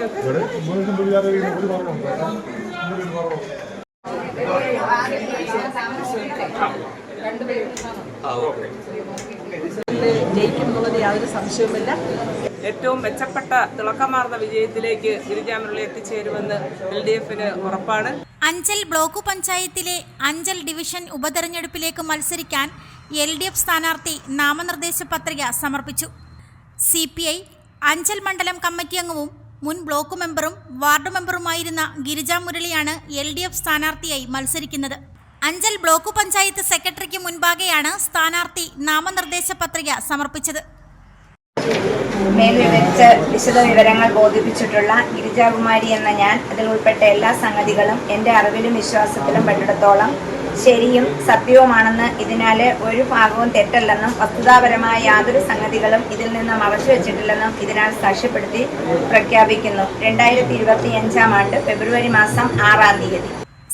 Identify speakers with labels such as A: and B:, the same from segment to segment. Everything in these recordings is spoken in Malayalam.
A: ഒരു
B: ജയിക്കുമെന്നുള്ളത് യാതൊരു സംശയവുമില്ല
C: ഏറ്റവും മെച്ചപ്പെട്ട തിളക്കമാർന്ന വിജയത്തിലേക്ക് ഗിരിജാമുരളി എത്തിച്ചേരുമെന്ന് എൽ ഡി എഫിന് ഉറപ്പാണ്.
D: അഞ്ചൽ ബ്ലോക്ക് പഞ്ചായത്തിലെ അഞ്ചൽ ഡിവിഷൻ ഉപതെരഞ്ഞെടുപ്പിലേക്ക് മത്സരിക്കാൻ എൽ ഡി എഫ് സ്ഥാനാർത്ഥി നാമനിർദ്ദേശ പത്രിക സമർപ്പിച്ചു. സി പി ഐ അഞ്ചൽ മണ്ഡലം കമ്മിറ്റി അംഗവും മുൻ ബ്ലോക്ക് മെമ്പറും വാർഡ് മെമ്പറുമായിരുന്ന ഗിരിജ മുരളിയാണ് എൽ ഡി എഫ് സ്ഥാനാർത്ഥിയായി മത്സരിക്കുന്നത്. അഞ്ചൽ ബ്ലോക്ക് പഞ്ചായത്ത് സെക്രട്ടറിക്ക് മുൻപാകെയാണ് സ്ഥാനാർത്ഥി നാമനിർദ്ദേശ പത്രിക സമർപ്പിച്ചത്.
E: മേൽ മേൽവിവരിച്ച് വിശദ വിവരങ്ങൾ ബോധിപ്പിച്ചിട്ടുള്ള ഗിരിജാകുമാരി എന്ന ഞാൻ അതിൽ ഉൾപ്പെട്ട എല്ലാ സംഗതികളും എന്റെ അറിവിലും വിശ്വാസത്തിലും പെട്ടിടത്തോളം ശരിയും സത്യവുമാണെന്ന് ഇതിനാൽ ഒരു ഭാഗവും തെറ്റല്ലെന്നും വസ്തുതാപരമായ യാതൊരു സംഗതികളും ഇതിൽ നിന്നും മറച്ചുവെച്ചിട്ടില്ലെന്നും ഇതിനാൽ സാക്ഷ്യപ്പെടുത്തി പ്രഖ്യാപിക്കുന്നു. രണ്ടായിരത്തി ഇരുപത്തി അഞ്ചാം ആണ്ട് ഫെബ്രുവരി മാസം ആറാം തീയതി.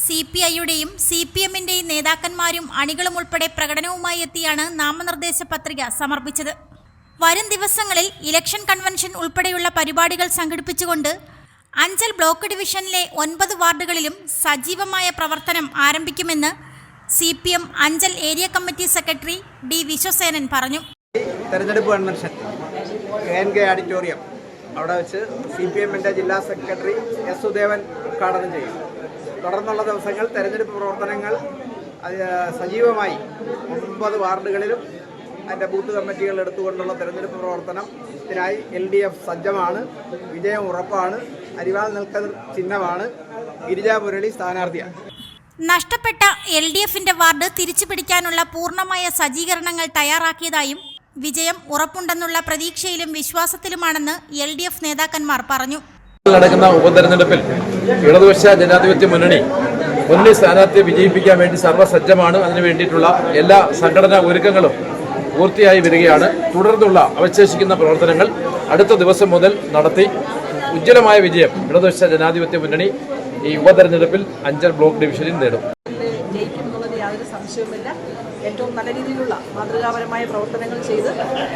D: സി പി ഐയുടെയും സി പി എമ്മിന്റെയും നേതാക്കന്മാരും അണികളും ഉൾപ്പെടെ പ്രകടനവുമായി എത്തിയാണ് നാമനിർദ്ദേശ പത്രിക സമർപ്പിച്ചത്. വരും ദിവസങ്ങളിൽ ഇലക്ഷൻ കൺവെൻഷൻ ഉൾപ്പെടെയുള്ള പരിപാടികൾ സംഘടിപ്പിച്ചുകൊണ്ട് അഞ്ചൽ ബ്ലോക്ക് ഡിവിഷനിലെ ഒൻപത് വാർഡുകളിലും സജീവമായ പ്രവർത്തനം ആരംഭിക്കുമെന്ന് C P M Anchal area committee secretary D Viswasenan പറഞ്ഞു.
F: തെരഞ്ഞെടുപ്പ് convention K N K auditorium അവിടെ വെച്ച് സി പി എമ്മിന്റെ ജില്ലാ സെക്രട്ടറി എസ് സുദേവൻ ഉദ്ഘാടനം ചെയ്യും. തുടർന്നുള്ള ദിവസങ്ങൾ തെരഞ്ഞെടുപ്പ് പ്രവർത്തനങ്ങൾ സജീവമായി ഒമ്പത് വാർഡുകളിലും അതിന്റെ ബൂത്ത് കമ്മിറ്റികൾ എടുത്തുകൊണ്ടുള്ള തെരഞ്ഞെടുപ്പ് പ്രവർത്തനത്തിനായി എൽ ഡി എഫ് സജ്ജമാണ് വിജയം ഉറപ്പാണ് അരിവാൾ നിൽക്കുന്ന ചിഹ്നമാണ് ഗിരിജാ മുരളി സ്ഥാനാർത്ഥിയാണ്.
D: നഷ്ടപ്പെട്ട എൽ ഡി എഫിന്റെ വാർഡ് തിരിച്ചുപിടിക്കാനുള്ള പൂർണമായ സജ്ജീകരണങ്ങൾ തയ്യാറാക്കിയതായും വിജയം ഉറപ്പുണ്ടെന്നുള്ള പ്രതീക്ഷയിലും വിശ്വാസത്തിലുമാണെന്ന് എൽ ഡി എഫ് നേതാക്കന്മാർ പറഞ്ഞു.
G: നടക്കുന്ന ഉപതെരഞ്ഞെടുപ്പിൽ ഇടതുപക്ഷ ജനാധിപത്യ മുന്നണി മുന്നണി സ്ഥാനാർത്ഥിയെ വിജയിപ്പിക്കാൻ വേണ്ടി സർവസജ്ജമാണ്. അതിനു വേണ്ടിയിട്ടുള്ള എല്ലാ സംഘടനാ ഒരുക്കങ്ങളും പൂർത്തിയായി വരികയാണ്. തുടർന്നുള്ള അവശേഷിക്കുന്ന പ്രവർത്തനങ്ങൾ അടുത്ത ദിവസം മുതൽ നടത്തി. ഉജ്ജ്വലമായ വിജയം ഇടതുപക്ഷ ജനാധിപത്യ മുന്നണി ഈ ഉപതെരഞ്ഞെടുപ്പിൽ അഞ്ചൽ ബ്ലോക്ക് ഡിവിഷനിൽ നേടും.
B: യാതൊരു സംശയവുമില്ല. ഏറ്റവും നല്ല രീതിയിലുള്ള മാതൃകാപരമായ പ്രവർത്തനങ്ങൾ ചെയ്ത്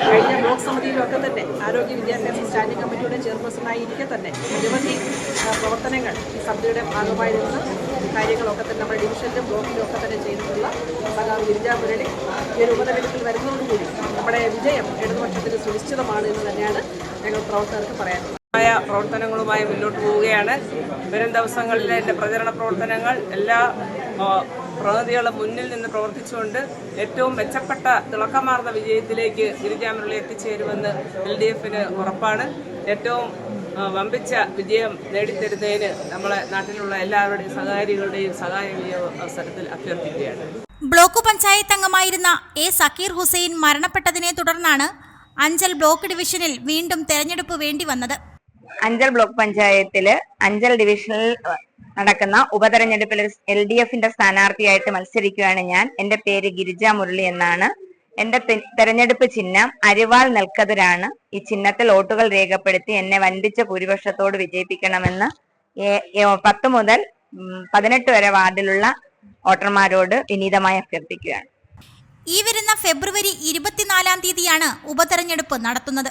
B: കഴിഞ്ഞ ബ്ലോക്ക് സമിതിയിലൊക്കെ തന്നെ ആരോഗ്യ വിദ്യാഭ്യാസ സ്റ്റാൻഡിംഗ് കമ്മിറ്റിയുടെ ചെയർപേഴ്സണായി ഇരിക്കെ തന്നെ നിരവധി പ്രവർത്തനങ്ങൾ ഈ സമിതിയുടെ ഭാഗമായി നിന്ന് കാര്യങ്ങളൊക്കെ തന്നെ നമ്മുടെ ഡിവിഷനിലും ബ്ലോക്കിലും ഒക്കെ തന്നെ ചെയ്തിട്ടുള്ള സഖാവ് ഗിരിജാ മുരളി ഈ ഒരു ഉപതെരഞ്ഞെടുപ്പിൽ വരുന്നതോടുകൂടി നമ്മുടെ വിജയം ഇടതുപക്ഷത്തിന് സുനിശ്ചിതമാണ് എന്ന് തന്നെയാണ് ഞങ്ങൾ പ്രവർത്തകർക്ക് പറയാനുള്ളത്.
C: മായ പ്രവർത്തനങ്ങളുമായി മുന്നോട്ട് പോവുകയാണ്. വരും ദിവസങ്ങളിലെ എന്റെ പ്രചരണ പ്രവർത്തനങ്ങൾ എല്ലാ പ്രതിനിധികളും മുന്നിൽ നിന്ന് പ്രവർത്തിച്ചുകൊണ്ട് ഏറ്റവും മെച്ചപ്പെട്ട തിളക്കമാർന്ന വിജയത്തിലേക്ക് ഗിരിജാമുരളി എത്തിച്ചേരുമെന്ന് എൽ ഡി എഫിന് ഉറപ്പാണ്. ഏറ്റവും വമ്പിച്ച വിജയം നേടിത്തരുന്നതിന് നമ്മളെ നാട്ടിലുള്ള എല്ലാവരുടെയും സഹകാരികളുടെയും സഹായം അവസരത്തിൽ അഭ്യർത്ഥിക്കുകയാണ്.
D: ബ്ലോക്ക് പഞ്ചായത്ത് അംഗമായിരുന്ന എ സക്കീർ ഹുസൈൻ മരണപ്പെട്ടതിനെ തുടർന്നാണ് അഞ്ചൽ ബ്ലോക്ക് ഡിവിഷനിൽ വീണ്ടും തെരഞ്ഞെടുപ്പ് വേണ്ടി വന്നത്
E: അഞ്ചൽ ബ്ലോക്ക് പഞ്ചായത്തിൽ അഞ്ചൽ ഡിവിഷനിൽ നടക്കുന്ന ഉപതെരഞ്ഞെടുപ്പിൽ എൽ ഡി എഫിന്റെ സ്ഥാനാർത്ഥിയായിട്ട് മത്സരിക്കുകയാണ് ഞാൻ. എന്റെ പേര് ഗിരിജ മുരളി എന്നാണ്. എന്റെ തെരഞ്ഞെടുപ്പ് ചിഹ്നം അരിവാൾ നിൽക്കതിരാണ്. ഈ ചിഹ്നത്തിൽ വോട്ടുകൾ രേഖപ്പെടുത്തി എന്നെ വൻപിച്ച ഭൂരിപക്ഷത്തോട് വിജയിപ്പിക്കണമെന്ന് പത്ത് മുതൽ പതിനെട്ട് വരെ വാർഡിലുള്ള വോട്ടർമാരോട് വിനീതമായി അഭ്യർത്ഥിക്കുകയാണ്.
D: ഈ വരുന്ന ഫെബ്രുവരി ഇരുപത്തിനാലാം തീയതിയാണ് ഉപതെരഞ്ഞെടുപ്പ് നടത്തുന്നത്.